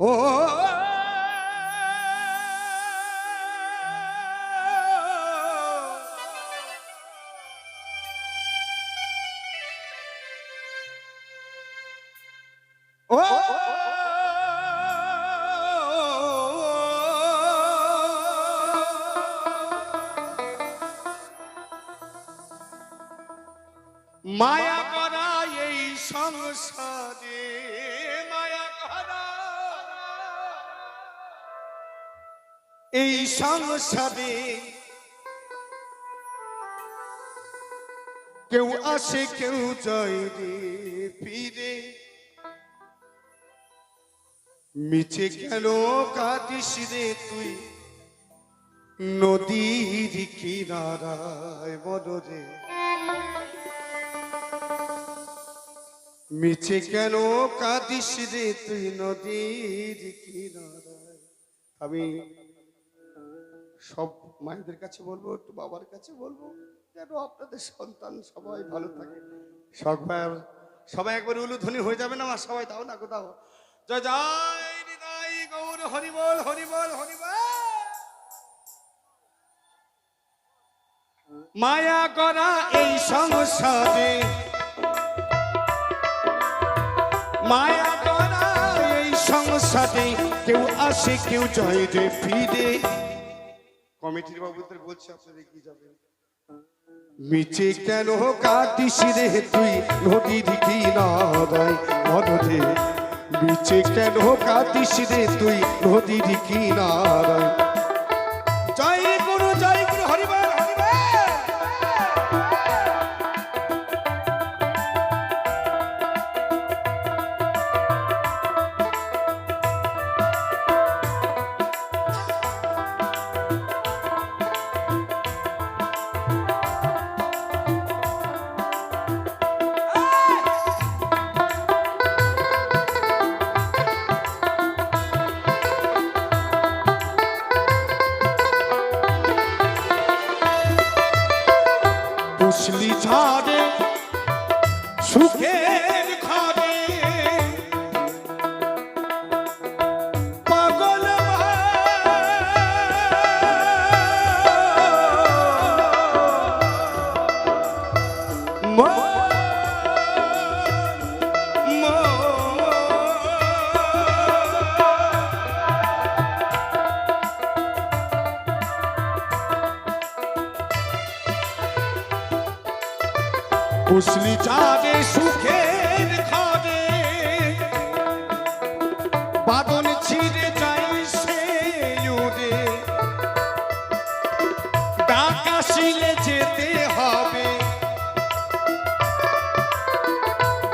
ও মায়া করা এই সংসারে মায়া করা এই সংসারে কেউ আসে, কেউ যায় রে ফিরে। মিছে কেন কাঁদিস রে তুই, নদীর কিনারায় বদরে মিছে কেন কাঁদিস রে তুই, নদীর কিনারায়। আমি সব মায়েদের কাছে বলব, একটু বাবার কাছে বলব, যেন আপনাদের সন্তান সবাই ভালো থাকে। সবাই সবাই একবার উলুধ্বনি হয়ে যাবে না আমার সবাই, দাও না কোথাও জয় জয়, নিতাই গৌর হরিবল হরিবল হরিবল মায়া করা এই সংসারে। মায়া করা এই সংসারে, কেউ আসে, কেউ জয় রে ফিরে। কমিটির বাবুদের বলছে আপনাদের কি যাবেন। মিছে কেন কাটিস রে তুই? নদীর কিনারায় মনরে মিছে কেন কাটিস রে তুই? নদীর কিনারায়। না গুরু জয় পুষলি ছাড়ে সুখের পুষলি চাঁদে, সুখের ঘরে বাদন ছিঁড়ে যাই সে উড়ে। ডাকাশিলে যেতে হবে।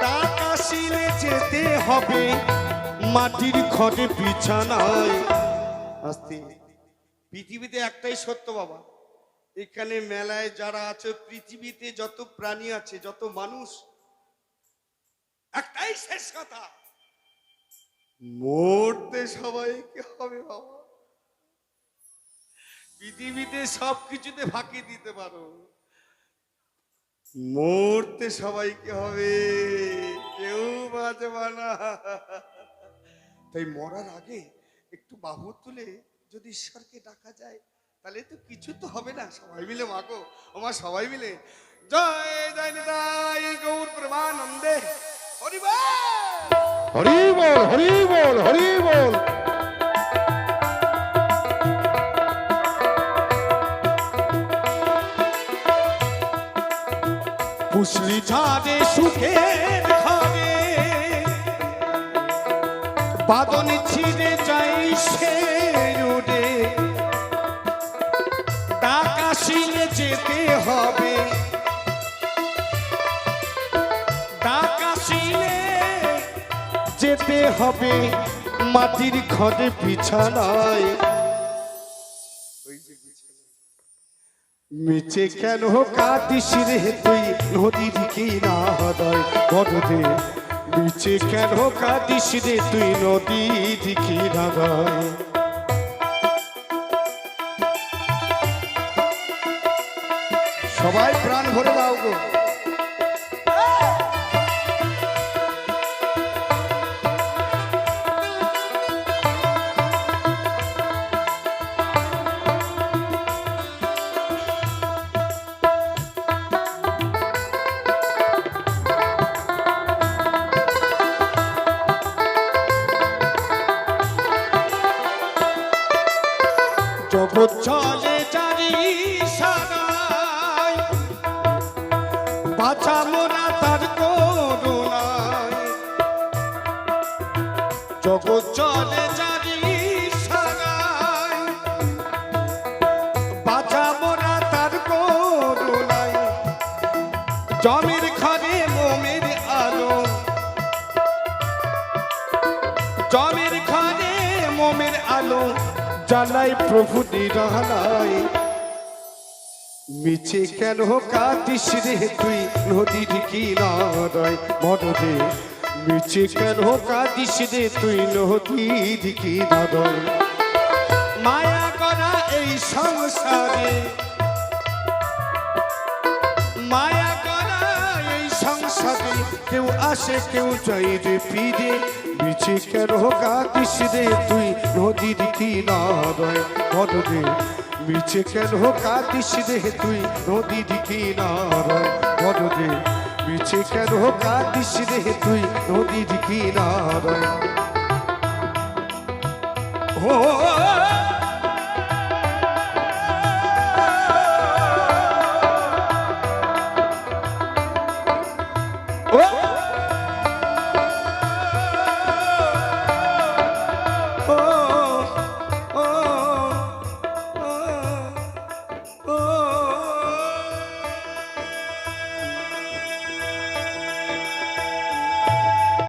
ডাকাশিলে যেতে হবে। মাটির ঘরে বিছানায়। আস্তে। পৃথিবীতে একটাই সত্য বাবা। এখানে মেলায় যারা আছে, পৃথিবীতে যত প্রাণী আছে, যত মানুষ, একটাই শেষ কথা। মরতে সবাইকে হবে বাবা। পৃথিবীতে সব কিছুতে ফাঁকি দিতে পারো। মরতে সবাইকে হবে। কেউ বাঁচবে না। তাই মরার আগে একটু বাহু তুলে যদি ঈশ্বরকে ডাকা যায় তাহলে তো কিছু তো হবে না সবাই মিলে মাগো আমার সবাই মিলে। জয় জয় নিতাই গৌর প্রমানন্দে। হরিবা হরি বল হরি বল হরি বল পুষলি ছাদে সুখের ঘরে বাদন ছিঁড়ে যাই সে। ডাকাশিলে যেতে হবে। ডাকাশিলে যেতে হবে মাটির ঘরে বিছানায়। মিছে কেন কাটিস রে তুই নদীর কিনারায়? বড়দে মিছে কেন কাটিস রে তুই নদীর কিনারায়? সবাই ভরে দাও গো। জগৎ চলে চারি বাঁচা মোরা তার করুণায় জগৎ চলে সারাই। বাঁচা মোরা তার করুণায় জমির ঘরে মোমের আলো। জমির ঘরে মোমের আলো। জ্বালাই প্রভু নিরালায় মিছে কেন কাটিস রে তুই? নদীর কিনারায় মরদে মিছে কেন কাটিস রে তুই? নদীর কিনারায়। মায়া করা এই সংসারে। মায়া করা এই সংসারে। কেউ আসে, কেউ চাই রে ফিরে। বিছে কেন কাটিস রে তুই? নদীর কিনারায় মরদে মিছে কেন কাটিস রে তুই? নদীর কিনারায় মরদে মিছে কেন কাটিস রে তুই? নদীর কিনারায়। ও